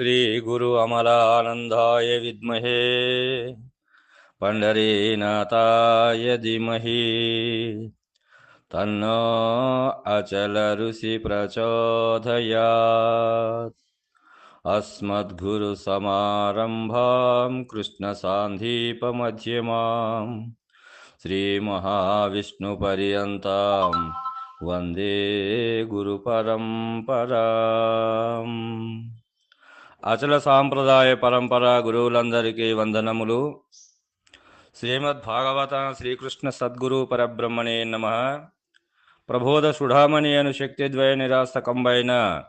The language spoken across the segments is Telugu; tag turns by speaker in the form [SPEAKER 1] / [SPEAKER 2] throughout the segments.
[SPEAKER 1] श्री गुरु अमरानंदाय विद्महे। पंडरीनाथाय धीमहि। तन्नो अचल ऋषि प्रचोदयात् अस्मद्गुरुसमारम्भां कृष्णसान्धीपमध्यमां श्रीमहाविष्णुपर्यन्तां वंदे गुरुपरम्पराम्। అచల సాంప్రదాయ పరంపర గురువులందరికీ వందనములు. శ్రీమద్ భాగవత శ్రీకృష్ణ సద్గురు పరబ్రహ్మణే నమ. ప్రబోధ సుఢామణి అను శక్తిద్వయ నిరాస్తకంబైన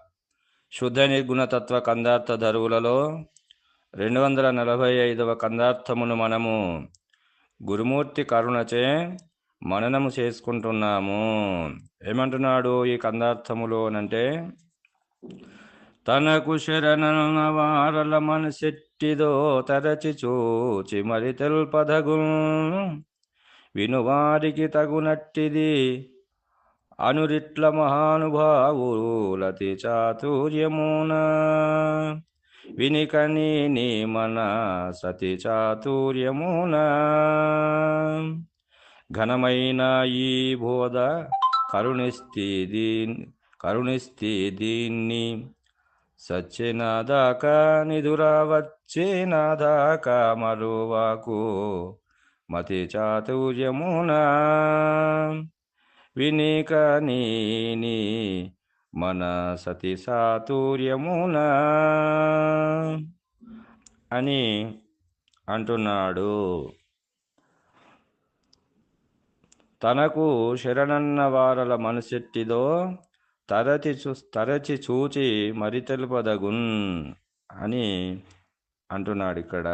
[SPEAKER 1] శుద్ధ నిర్గుణతత్వ కందార్థ ధరువులలో రెండు వందల నలభై ఐదవ కందార్థమును మనము గురుమూర్తి కరుణచే మననము చేసుకుంటున్నాము. ఏమంటున్నాడు ఈ కందార్థములోనంటే తనకు శరణన వారల మనసెట్టిదో తరచి చూచి మరి తెల్పదగు వినువారికి తగునట్టిది అనురిట్ల మహానుభావులతి చాతుర్యమున వినికని నీ మన సతి చాతుర్యమున. ఘనమైన ఈ బోధ కరుణిస్తి దీన్ కరుణిస్తి దీన్ని సత్యనాదాకా నిదురా వచ్చేనాదాకా మరువాకు మతి చాతుర్యమున. వినిక నీని మన సతి సాతుర్యమున. అని అంటున్నాడు. తనకు శరణన్న వారల మనసెట్టిదో తరచి చూ తరచి చూచి మరి తెలుపదగున్ అని అంటున్నాడు ఇక్కడ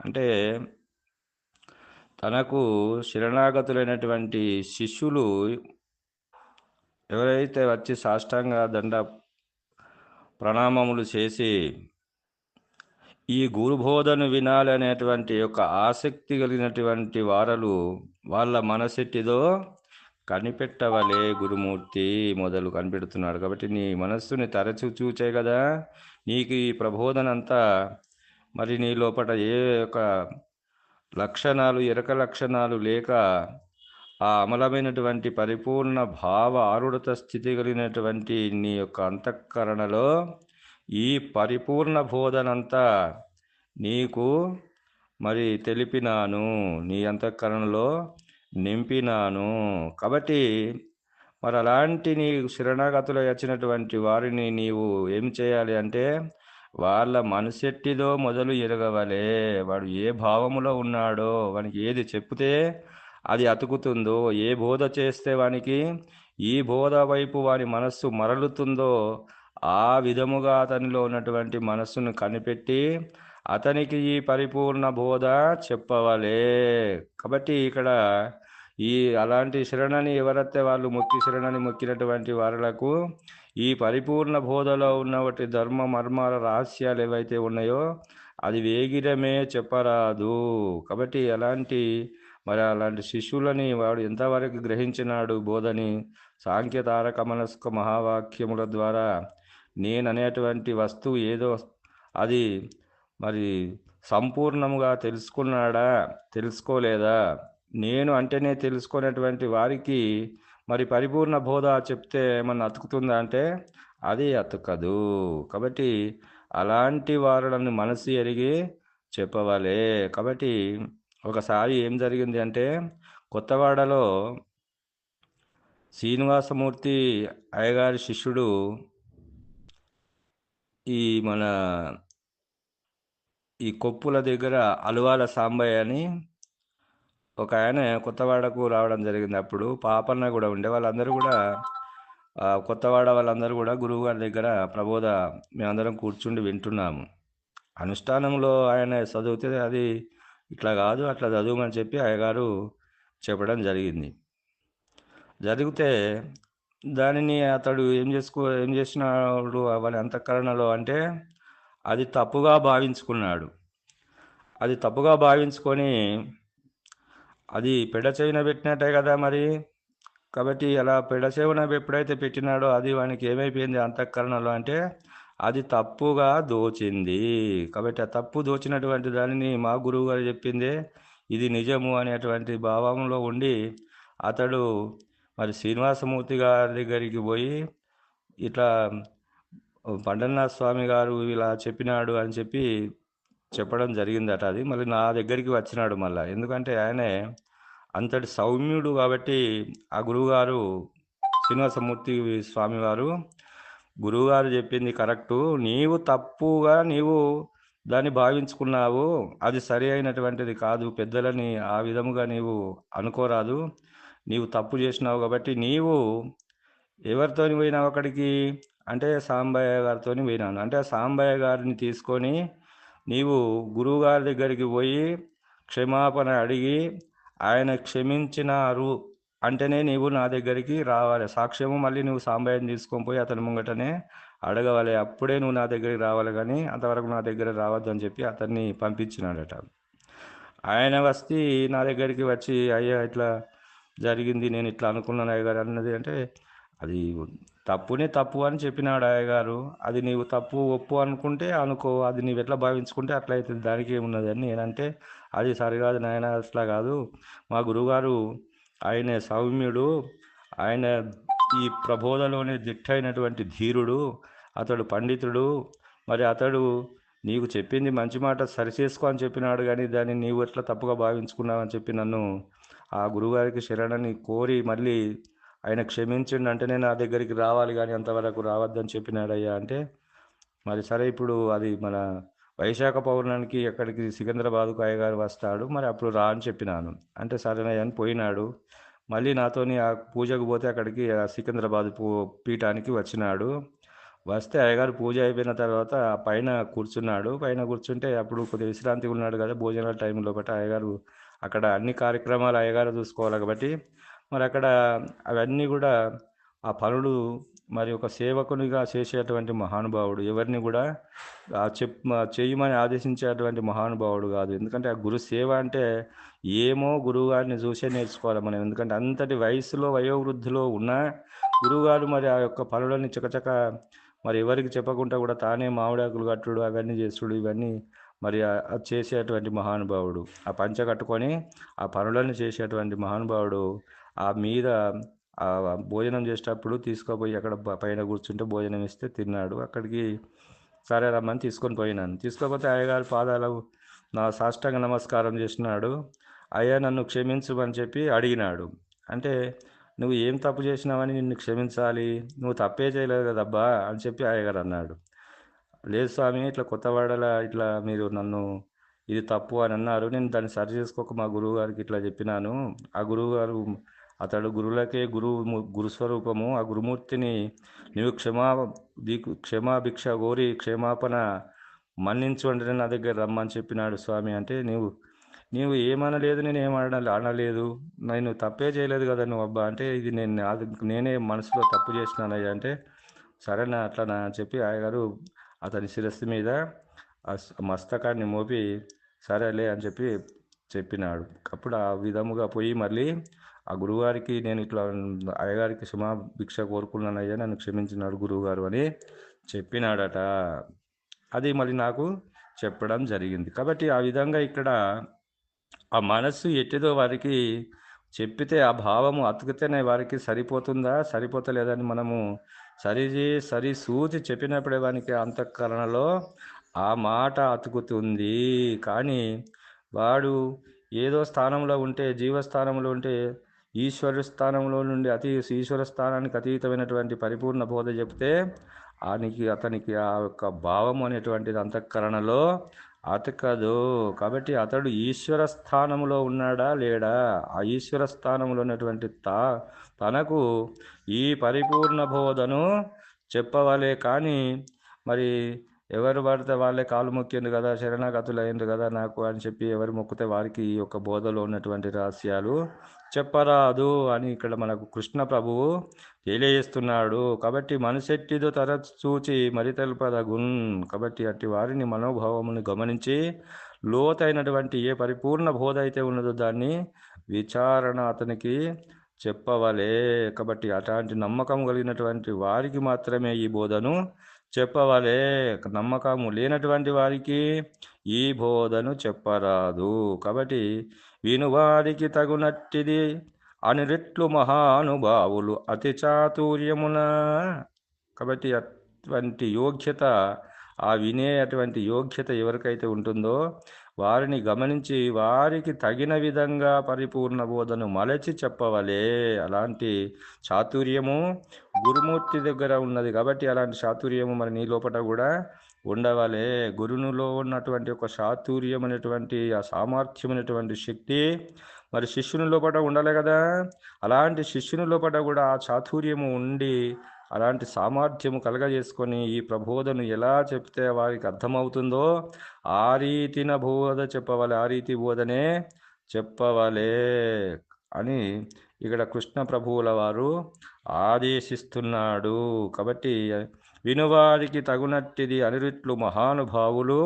[SPEAKER 1] అంటే తనకు శరణాగతులైనటువంటి శిష్యులు ఎవరైతే వచ్చి సాష్టాంగ దండ ప్రణామములు చేసి ఈ గురుబోధను వినాలనేటువంటి యొక్క ఆసక్తి కలిగినటువంటి వారలు వాళ్ళ మనసెట్టిదో కనిపెట్టవలే గురుమూర్తి మొదలు కనిపెడుతున్నాడు. కాబట్టి నీ మనస్సుని తరచు చూచే కదా. నీకు ఈ ప్రబోధన అంతా మరి నీ లోపల ఏ యొక్క లక్షణాలు ఎరక లక్షణాలు లేక ఆ అమలమైనటువంటి పరిపూర్ణ భావ ఆరుడత స్థితి కలిగినటువంటి నీ యొక్క అంతఃకరణలో ఈ పరిపూర్ణ బోధనంతా నీకు మరి తెలిపినాను. నీ అంతఃకరణలో నింపినాను. కాబట్టి మరి అలాంటి నీ శరణాగతులు వచ్చినటువంటి వారిని నీవు ఏం చేయాలి అంటే వాళ్ళ మనసెట్టిదో మొదలు ఎరగవలే. వాడు ఏ భావములో ఉన్నాడో వానికి ఏది చెప్తే అది అతుకుతుందో ఏ బోధ చేస్తే వానికి ఈ బోధ వైపు వాని మనస్సు మరలుతుందో ఆ విధముగా అతనిలో ఉన్నటువంటి మనస్సును కనిపెట్టి అతనికి ఈ పరిపూర్ణ బోధ చెప్పవలే. కాబట్టి ఇక్కడ ఈ అలాంటి శరణని ఎవరైతే వాళ్ళు మొక్కి శరణని మొక్కినటువంటి వారులకు ఈ పరిపూర్ణ బోధలో ఉన్నటువంటి ధర్మ మర్మాల రహస్యాలు ఏవైతే ఉన్నాయో అది వేగిరమే చెప్పరాదు. కాబట్టి అలాంటి మరి అలాంటి శిష్యులని వాడు ఎంతవరకు గ్రహించినాడు బోధని సాంఖ్య తారక మనస్క మహావాక్యముల ద్వారా నేననేటువంటి వస్తువు ఏదో అది మరి సంపూర్ణముగా తెలుసుకున్నాడా? తెలుసుకోలేదా? నేను అంటేనే తెలుసుకునేటువంటి వారికి మరి పరిపూర్ణ బోధ చెప్తే ఏమన్నా అతుకుతుందా అంటే అది అతుకదు. కాబట్టి అలాంటి వారులను మనసు ఎరిగి చెప్పవలే. కాబట్టి ఒకసారి ఏం జరిగింది అంటే కొత్తవాడలో శ్రీనివాసమూర్తి అయ్యగారి శిష్యుడు ఈ మన ఈ కొప్పుల దగ్గర అలువాల సాంబయ్య అని ఒక ఆయన కొత్తవాడకు రావడం జరిగింది అప్పుడు. పాపన్న కూడా ఉండే. వాళ్ళందరూ కూడా కొత్తవాడ వాళ్ళందరూ కూడా గురువు గారి దగ్గర ప్రబోధ మేమందరం కూర్చుండి వింటున్నాము. అనుష్ఠానంలో ఆయన చదివితే అది ఇట్లా కాదు అట్లా చదువుమని చెప్పి అయ్యగారు చెప్పడం జరిగింది. జరిగితే దానిని అతడు ఏం చేసుకో ఏం చేసినాడు? అవని అంతఃకరణలో అంటే అది తప్పుగా భావించుకున్నాడు. అది తప్పుగా భావించుకొని అది పెడ చెవిన పెట్టినట్టే కదా మరి? కాబట్టి అలా పెడ చెవిన ఎప్పుడైతే పెట్టినాడో అది వానికి ఏమైపోయింది అంతఃకరణలో అంటే అది తప్పుగా దోచింది. కాబట్టి ఆ తప్పు దోచినటువంటి దానిని మా గురువు గారు చెప్పింది ఇది నిజము అనేటువంటి భావంలో ఉండి అతడు మరి శ్రీనివాసమూర్తి గారి దగ్గరికి పోయి ఇట్లా పండరనాథ స్వామి గారు ఇలా చెప్పినాడు అని చెప్పి చెప్పడం జరిగిందట అది. మళ్ళీ నా దగ్గరికి వచ్చినాడు మళ్ళీ. ఎందుకంటే ఆయనే అంతటి సౌమ్యుడు కాబట్టి ఆ గురువుగారు శ్రీనివాసమూర్తి స్వామి వారు గురువుగారు చెప్పింది కరెక్టు. నీవు తప్పుగా నీవు దాన్ని భావించుకున్నావు. అది సరి అయినటువంటిది కాదు. పెద్దలని ఆ విధముగా నీవు అనుకోరాదు. నీవు తప్పు చేసినావు కాబట్టి నీవు ఎవరితో పోయినావు అక్కడికి? అంటే సాంబయ్య గారితో పోయినాను. అంటే సాంబయ్య గారిని తీసుకొని నీవు గురువుగారి దగ్గరికి పోయి క్షమాపణ అడిగి ఆయన క్షమించినారు అంటేనే నీవు నా దగ్గరికి రావాలి. సాక్ష్యము మళ్ళీ నువ్వు సాంబయ్యని తీసుకొని పోయి అతని ముంగటనే అడగవాలి. అప్పుడే నువ్వు నా దగ్గరికి రావాలి కానీ అంతవరకు నా దగ్గర రావద్దు అని చెప్పి అతన్ని పంపించినాడట. ఆయన వస్తే నా దగ్గరికి వచ్చి అయ్యా ఇట్లా జరిగింది నేను ఇట్లా అనుకున్నాను అయ్యగారు అన్నది అంటే అది తప్పునే తప్పు అని చెప్పినాడు అయ్యగారు అది నీవు తప్పు ఒప్పు అనుకుంటే అనుకో అది నీవు ఎట్లా భావించుకుంటే అట్లా అవుతుంది. దానికి ఏమున్నది అని నేనంటే అది సరికాదు నాయన అట్లా కాదు. మా గురువుగారు ఆయన సౌమ్యుడు ఆయన ఈ ప్రబోధలోనే దిట్టైనటువంటి ధీరుడు అతడు పండితుడు. మరి అతడు నీకు చెప్పింది మంచి మాట సరిచేసుకో అని చెప్పినాడు కానీ దాన్ని నీవు ఎట్లా తప్పుగా భావించుకున్నావు అని చెప్పి నన్ను ఆ గురువుగారికి శరణని కోరి మళ్ళీ ఆయన క్షమించిండు అంటేనే నా దగ్గరికి రావాలి కానీ అంతవరకు రావద్దని చెప్పినాడయ్యా అంటే మరి సరే ఇప్పుడు అది మన వైశాఖ పౌర్ణానికి ఎక్కడికి సికింద్రాబాద్కు అయ్యగారు వస్తాడు మరి అప్పుడు రా అని చెప్పినాను. అంటే సరేనయ్యా అని పోయినాడు. మళ్ళీ నాతోని ఆ పూజకు పోతే అక్కడికి ఆ సికింద్రాబాద్ పూ పీఠానికి వచ్చినాడు. వస్తే అయ్యగారు పూజ అయిపోయిన తర్వాత ఆ పైన కూర్చున్నాడు. పైన కూర్చుంటే అప్పుడు కొద్దిగా విశ్రాంతిగా ఉన్నాడు కదా భోజనాల టైంలో బట్టి అయ్యగారు అక్కడ అన్ని కార్యక్రమాలు అయ్యగారు చూసుకోవాలి కాబట్టి మరి అక్కడ అవన్నీ కూడా ఆ పనులు మరి ఒక సేవకునిగా చేసేటువంటి మహానుభావుడు. ఎవరిని కూడా ఆ చెప్ చేయమని ఆదేశించేటువంటి మహానుభావుడు కాదు. ఎందుకంటే ఆ గురు సేవ అంటే ఏమో గురువుగారిని చూసే నేర్చుకోవాలి మనం. ఎందుకంటే అంతటి వయసులో వయోవృద్ధిలో ఉన్న గురువుగారు మరి ఆ యొక్క పనులని చకచక మరి ఎవరికి చెప్పకుండా కూడా తానే మామిడాకులు కట్టుడు అవన్నీ చేస్తుడు ఇవన్నీ మరి చేసేటువంటి మహానుభావుడు. ఆ పంచ కట్టుకొని ఆ పనులను చేసేటువంటి మహానుభావుడు ఆ మీద భోజనం చేసేటప్పుడు తీసుకుపోయి అక్కడ పైన కూర్చుంటే భోజనం ఇస్తే తిన్నాడు. అక్కడికి సరే రమ్మని తీసుకొని పోయినాను. తీసుకోకపోతే అయ్యగారి పాదాలు నా సాష్టాంగ నమస్కారం చేసినాడు. అయ్యా నన్ను క్షమించమని చెప్పి అడిగినాడు. అంటే నువ్వు ఏం తప్పు చేసినావని నిన్ను క్షమించాలి? నువ్వు తప్పే చేయలేదు కదబ్బా అని చెప్పి అయ్యగారు అన్నాడు. లేదు స్వామి ఇట్లా కొత్తవాడల ఇట్లా మీరు నన్ను ఇది తప్పు అని అన్నారు. నేను దాన్ని సరి చేసుకోక మా గురువు గారికి ఇట్లా చెప్పినాను. ఆ గురువుగారు అతడు గురువులకే గురువు గురుస్వరూపము. ఆ గురుమూర్తిని నీవు క్షమా క్షమాభిక్ష కోరి క్షమాపణ మన్నించు అంటే నా దగ్గర రమ్మని చెప్పినాడు స్వామి. అంటే నీవు నీవు ఏమనలేదు నేను ఏం అనలేదు. నేను తప్పే చేయలేదు కదా నువ్వు అబ్బా. అంటే ఇది నేను నేనే మనసులో తప్పు చేసినానయ్యా. అంటే సరేనా అట్లనా అని చెప్పి ఆయగారు అతని శిరస్సు మీద ఆ మస్తకాన్ని మోపి సరేలే అని చెప్పి చెప్పినాడు. అప్పుడు ఆ విధముగా పోయి మళ్ళీ ఆ గురువుగారికి నేను ఇట్లా అయ్యగారికి క్షమా భిక్ష కోరుకున్నానయ్యా నన్ను క్షమించినాడు గురువుగారు అని చెప్పినాడట. అది మళ్ళీ నాకు చెప్పడం జరిగింది. కాబట్టి ఆ విధంగా ఇక్కడ ఆ మనస్సు ఎట్టిదో వారికి చెప్పితే ఆ భావము అతికితేనే వారికి సరిపోతుందా సరిపోతలేదని మనము సరి సరి సూచి చెప్పినప్పుడే వానికి అంతఃకరణలో ఆ మాట అతుకుతుంది. కానీ వాడు ఏదో స్థానంలో ఉంటే జీవస్థానంలో ఉంటే ఈశ్వర స్థానంలో నుండి అతి ఈశ్వర స్థానానికి అతీతమైనటువంటి పరిపూర్ణ బోధ చెప్తే ఆనికి అతనికి ఆ యొక్క భావం అనేటువంటిది అంతఃకరణలో అతకదు కాబట్టి అతడు ఈశ్వర స్థానంలో ఉన్నాడా లేడా? ఆ ఈశ్వర స్థానంలో ఉన్నటువంటి తా తనకు ఈ పరిపూర్ణ బోధను చెప్పవలే కానీ మరి ఎవరు పడితే వాళ్ళే కాలు మొక్కింది కదా శరణాగతులు అయింది కదా నాకు అని చెప్పి ఎవరు మొక్కితే వారికి ఈ యొక్క బోధలో ఉన్నటువంటి రహస్యాలు చెప్పరాదు అని ఇక్కడ మనకు కృష్ణ ప్రభువు తెలియజేస్తున్నాడు. కాబట్టి మనసెట్టిదో తర చూచి మరి తెలుపదగున్. కాబట్టి అట్టి వారిని మనోభావమును గమనించి లోతైనటువంటి ఏ పరిపూర్ణ బోధ అయితే ఉన్నదో దాన్ని విచారణ అతనికి చెప్పవలే. కాబట్టి అలాంటి నమ్మకం కలిగినటువంటి వారికి మాత్రమే ఈ బోధను చెప్పవలే. నమ్మకము లేనటువంటి వారికి ఈ బోధను చెప్పరాదు. కాబట్టి వినువారికి తగునట్టిది అని రెట్లు మహానుభావులు అతి చాతుర్యమున. కాబట్టి అటువంటి యోగ్యత ఆ వినే అటువంటి యోగ్యత ఎవరికైతే ఉంటుందో వారిని గమనించి వారికి తగిన విధంగా పరిపూర్ణ బోధను మలచి చెప్పవలే. అలాంటి చాతుర్యము గురుమూర్తి దగ్గర ఉన్నది కాబట్టి అలాంటి చాతుర్యము మరి నీ లోపల కూడా ఉండవలే. గురునులో ఉన్నటువంటి ఒక చాతుర్యం అనేటువంటి ఆ సామర్థ్యమైనటువంటి శక్తి మరి శిష్యుని లోపల ఉండాలి కదా. అలాంటి శిష్యుని లోపల కూడా ఆ చాతుర్యము ఉండి అలాంటి సామర్థ్యము కలగజేసుకొని ఈ ప్రబోధను ఎలా చెప్తే వారికి అర్థమవుతుందో ఆ రీతిన బోధ చెప్పవాలి ఆ రీతి బోధనే చెప్పవలే అని ఇక్కడ కృష్ణ ప్రభువుల వారు ఆదేశిస్తున్నాడు. కాబట్టి వినువారికి తగునట్టిది అనిరుట్లు మహానుభావులు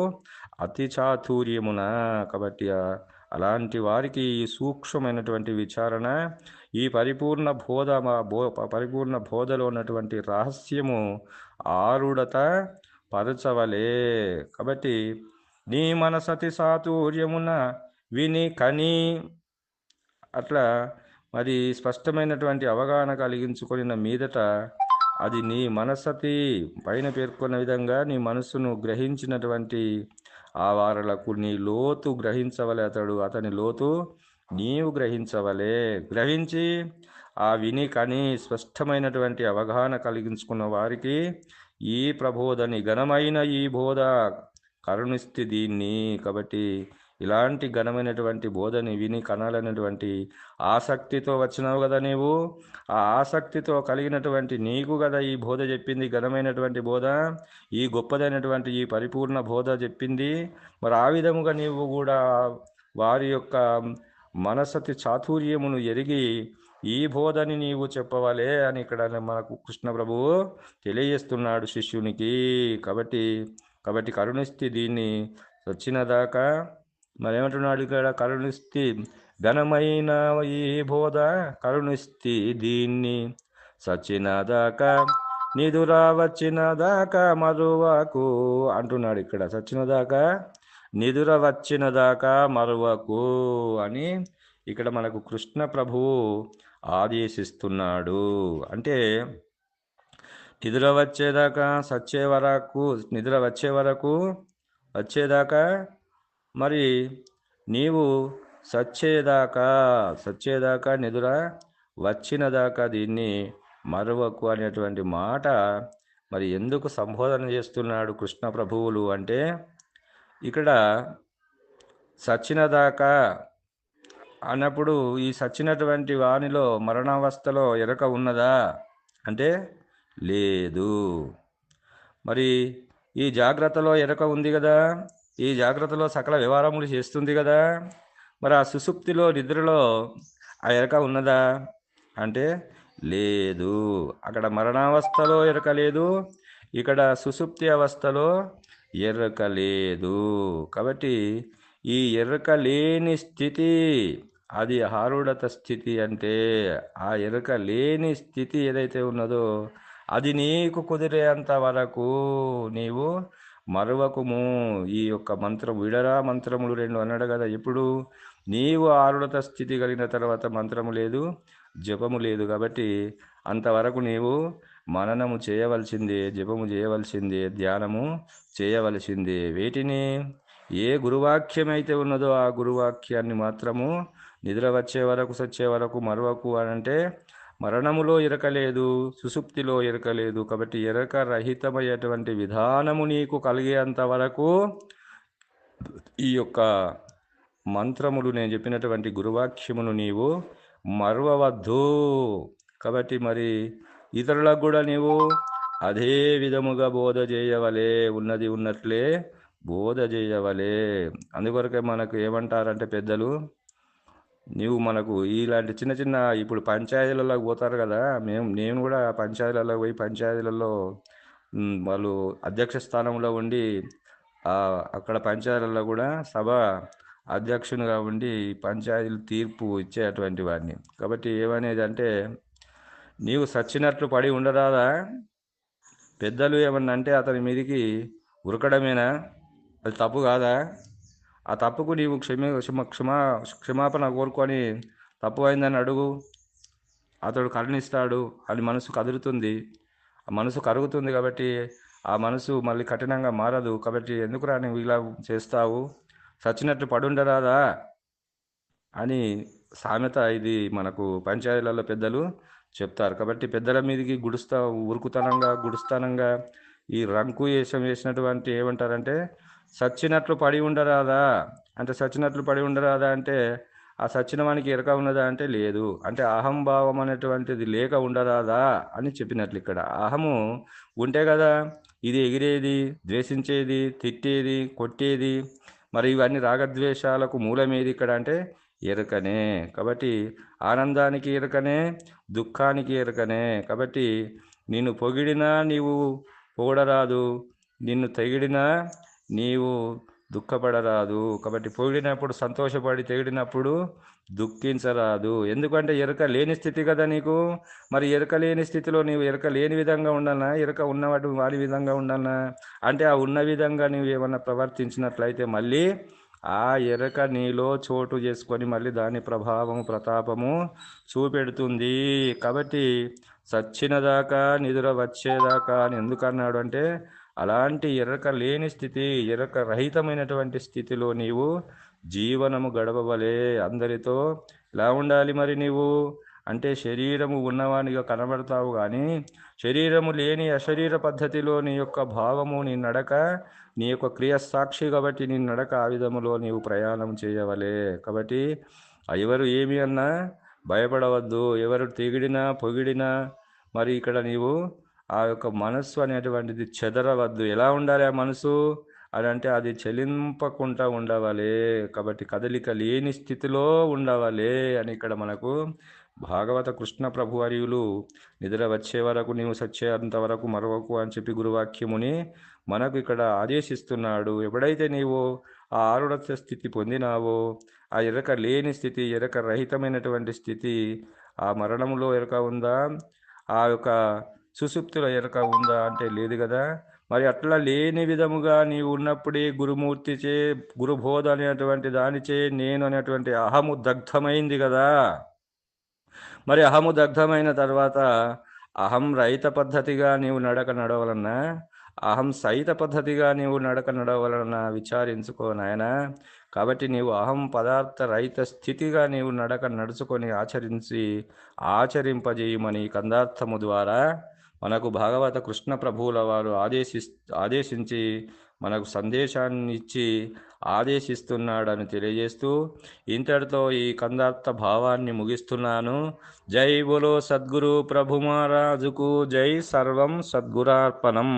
[SPEAKER 1] అతి చాతుర్యమున. కాబట్టి అలాంటి వారికి ఈ సూక్ష్మమైనటువంటి విచారణ ఈ పరిపూర్ణ బోధ బో పరిపూర్ణ బోధలో ఉన్నటువంటి రహస్యము ఆరుడత పరచవలే. కాబట్టి నీ మనసతి సాతుర్యమున విని కని అట్లా మరి స్పష్టమైనటువంటి అవగాహన కలిగించుకొనిన మీదట అది నీ మనసతి పైన పేర్కొన్న విధంగా నీ మనస్సును గ్రహించినటువంటి ఆ వారలకు నీ లోతు గ్రహించవలే అతడు అతని లోతు నీవు గ్రహించవలే. గ్రహించి ఆ విని కని స్పష్టమైనటువంటి అవగాహన కలిగించుకున్న వారికి ఈ ప్రబోధని ఘనమైన ఈ బోధ. కరుణిస్తే దీన్ని కాబట్టి ఇలాంటి ఘనమైనటువంటి బోధని విని కనాలనేటువంటి ఆసక్తితో వచ్చినావు కదా నీవు. ఆ ఆసక్తితో కలిగినటువంటి నీకు కదా ఈ బోధ చెప్పింది ఘనమైనటువంటి బోధ. ఈ గొప్పదైనటువంటి ఈ పరిపూర్ణ బోధ చెప్పింది. మరి ఆ విధముగా నీవు కూడా వారి యొక్క మనసతి చాతుర్యమును ఎరిగి ఈ బోధని నీవు చెప్పవాలే అని ఇక్కడ మనకు కృష్ణ ప్రభువు తెలియజేస్తున్నాడు శిష్యునికి. కాబట్టి కాబట్టి కరుణిస్తే దీన్ని వచ్చినదాకా మరేమంటున్నాడు ఇక్కడ? కరుణిస్తి ఘనమైన ఈ బోధ కరుణిస్తి దీన్ని. సచ్చినదాకా నిదురా వచ్చినదాకా మరువకు అంటున్నాడు ఇక్కడ. సచ్చినదాకా నిదుర వచ్చినదాకా మరువకు అని ఇక్కడ మనకు కృష్ణ ప్రభువు ఆదేశిస్తున్నాడు. అంటే నిద్ర వచ్చేదాకా సచ్చే వరకు నిద్ర వచ్చే వరకు వచ్చేదాకా మరి నీవు సచ్చేదాకా సచ్చేదాకా నిధురా వచ్చినదాకా దీన్ని మరవకు అనేటువంటి మాట మరి ఎందుకు సంబోధన చేస్తున్నాడు కృష్ణ ప్రభువులు అంటే ఇక్కడ సచ్చినదాకా అన్నప్పుడు ఈ సచ్చినటువంటి వానిలో మరణావస్థలో ఎరక ఉన్నదా అంటే లేదు. మరి ఈ జాగ్రత్తలో ఎరక ఉంది కదా ఈ జాగ్రత్తలో సకల వ్యవహారములు చేస్తుంది కదా. మరి ఆ సుసుప్తిలో నిద్రలో ఆ ఎరక ఉన్నదా? అంటే లేదు. అక్కడ మరణావస్థలో ఎరక లేదు. ఇక్కడ సుసుప్తి అవస్థలో ఎర్రక లేదు. కాబట్టి ఈ ఎర్రక లేని స్థితి అది హారుడత స్థితి అంటే ఆ ఎరక లేని స్థితి ఏదైతే ఉన్నదో అది నీకు కుదిరేంత వరకు నీవు మరవకుము ఈ యొక్క మంత్రం విడరా మంత్రములు రెండు అన్నాడు కదా. ఇప్పుడు నీవు ఆరుడత స్థితి కలిగిన తర్వాత మంత్రము లేదు జపము లేదు కాబట్టి అంతవరకు నీవు మననము చేయవలసిందే జపము చేయవలసిందే ధ్యానము చేయవలసిందే. వేటిని ఏ గురువాక్యం అయితే ఉన్నదో ఆ గురువాక్యాన్ని మాత్రము నిద్ర వచ్చే వరకు సచ్చే వరకు మరవకు అని అంటే మరణములో ఎరకలేదు సుసుప్తిలో ఎరకలేదు. కాబట్టి ఎరక రహితమయ్యేటువంటి విధానము నీకు కలిగేంత వరకు ఈ యొక్క మంత్రములు నేను చెప్పినటువంటి గురువాక్యమును నీవు మరవవద్దు. కాబట్టి మరి ఇతరులకు కూడా నీవు అదే విధముగా బోధ చేయవలే ఉన్నది ఉన్నట్లే బోధ చేయవలే. అందుకొరకే మనకు ఏమంటారంటే పెద్దలు నీవు మనకు ఇలాంటి చిన్న చిన్న ఇప్పుడు పంచాయతీలలో పోతారు కదా మేము నేను కూడా పంచాయతీలలో పోయి పంచాయతీలలో వాళ్ళు అధ్యక్ష స్థానంలో ఉండి అక్కడ పంచాయతీలలో కూడా సభ అధ్యక్షునిగా ఉండి పంచాయతీలు తీర్పు ఇచ్చేటువంటి వాడిని. కాబట్టి ఏమనేది అంటే నీవు సచ్చినట్లు పడి ఉండరాదా? పెద్దలు ఏమన్నా అంటే అతని మీదికి ఉరకడమేనా? అది తప్పు కాదా? ఆ తప్పుకు నీవు క్షమ క్షమ క్షమా క్షమాపణ కోరుకొని తప్పు అయిందని అడుగు. అతడు కరుణిస్తాడు అని మనసు కదులుతుంది. ఆ మనసు కరుగుతుంది కాబట్టి ఆ మనసు మళ్ళీ కఠినంగా మారదు. కాబట్టి ఎందుకురా నువ్వు ఇలా చేస్తావు? సచ్చినట్లు పడుండరాదా? అని సామెత ఇది మనకు పంచాయతీలలో పెద్దలు చెప్తారు. కాబట్టి పెద్దల మీదకి గుడుస్తా ఉరుకుతనంగా గుడుస్తానంగా ఈ రంకు వేషం వేసినటువంటి ఏమంటారంటే సచ్చినట్లు పడి ఉండరాదా? అంటే సచ్చినట్లు పడి ఉండరాదా అంటే ఆ సచ్చినవానికి ఎరక ఉన్నదా అంటే లేదు. అంటే అహంభావం అనేటువంటిది లేక ఉండరాదా అని చెప్పినట్లు ఇక్కడ. అహము ఉంటే కదా ఇది ఎగిరేది ద్వేషించేది తిట్టేది కొట్టేది మరి ఇవన్నీ రాగద్వేషాలకు మూలమేది ఇక్కడ అంటే ఇరకనే కాబట్టి ఆనందానికి ఇరకనే దుఃఖానికి ఇరకనే కాబట్టి నిన్ను పొగిడినా నీవు పొగడరాదు. నిన్ను తెగిడినా నీవు దుఃఖపడరాదు. కాబట్టి పొగిడినప్పుడు సంతోషపడి తెగిడినప్పుడు దుఃఖించరాదు. ఎందుకంటే ఎరక లేని స్థితి కదా నీకు? మరి ఎరక లేని స్థితిలో నీవు ఎరక లేని విధంగా ఉండాలనా? ఎరక ఉన్నవాటి వాడి విధంగా ఉండాలనా? అంటే ఆ ఉన్న విధంగా నీవు ఏమన్నా ప్రవర్తించినట్లయితే మళ్ళీ ఆ ఎరక నీలో చోటు చేసుకొని మళ్ళీ దాని ప్రభావము ప్రతాపము చూపెడుతుంది. కాబట్టి సచ్చినదాకా నిధుల వచ్చేదాకా అని ఎందుకన్నాడు అంటే అలాంటి ఎరక లేని స్థితి ఎరక రహితమైనటువంటి స్థితిలో నీవు జీవనము గడపవలే అందరితో. ఎలా ఉండాలి మరి నీవు? అంటే శరీరము ఉన్నవానిగా కనబడతావు కానీ శరీరము లేని అశరీర పద్ధతిలో నీ యొక్క భావము నీ నడక నీ యొక్క క్రియ సాక్షి కాబట్టి నీ నడక ఆ విధములో నీవు ప్రయాణం చేయవలే. కాబట్టి ఎవరు ఏమి అన్నా భయపడవద్దు. ఎవరు తిగిడినా పొగిడినా మరి ఇక్కడ నీవు ఆ యొక్క మనస్సు అనేటువంటిది చెదరవద్దు. ఎలా ఉండాలి ఆ మనసు అని అంటే అది చెలింపకుండా ఉండవాలి. కాబట్టి కదలిక లేని స్థితిలో ఉండవాలి అని ఇక్కడ మనకు భాగవత కృష్ణ ప్రభువర్యులు నిద్ర వచ్చే వరకు నీవు సచ్చేంత వరకు మరొకకు అని చెప్పి గురువాక్యముని మనకు ఇక్కడ ఆదేశిస్తున్నాడు. ఎప్పుడైతే నీవు ఆ ఆరుడత స్థితి పొందినావో ఆ ఎరక లేని స్థితి ఎరక రహితమైనటువంటి స్థితి ఆ మరణంలో ఎరక ఉందా? ఆ యొక్క సుసుప్తుల ఎరక ఉందా అంటే లేదు కదా. మరి అట్లా లేని విధముగా నీవు ఉన్నప్పుడే గురుమూర్తిచే గురుబోధ అనేటువంటి దానిచే నేను అనేటువంటి అహము దగ్ధమైంది కదా. మరి అహము దగ్ధమైన తర్వాత అహం రహిత పద్ధతిగా నీవు నడక నడవలన్నా అహం సహిత పద్ధతిగా నీవు నడక నడవలన్నా విచారించుకో నాయన. కాబట్టి నీవు అహం పదార్థ రహిత స్థితిగా నీవు నడక నడుచుకొని ఆచరించి ఆచరింపజేయమని కందార్థము ద్వారా మనకు భాగవత కృష్ణ ప్రభువుల వారు ఆదేశి ఆదేశించి మనకు సందేశాన్ని ఇచ్చి ఆదేశిస్తున్నాడని తెలియజేస్తూ ఇంతటితో ఈ కందార్థ భావాన్ని ముగిస్తున్నాను. జై బోలో సద్గురు ప్రభు మహారాజుకు జై సర్వం సద్గురార్పణం.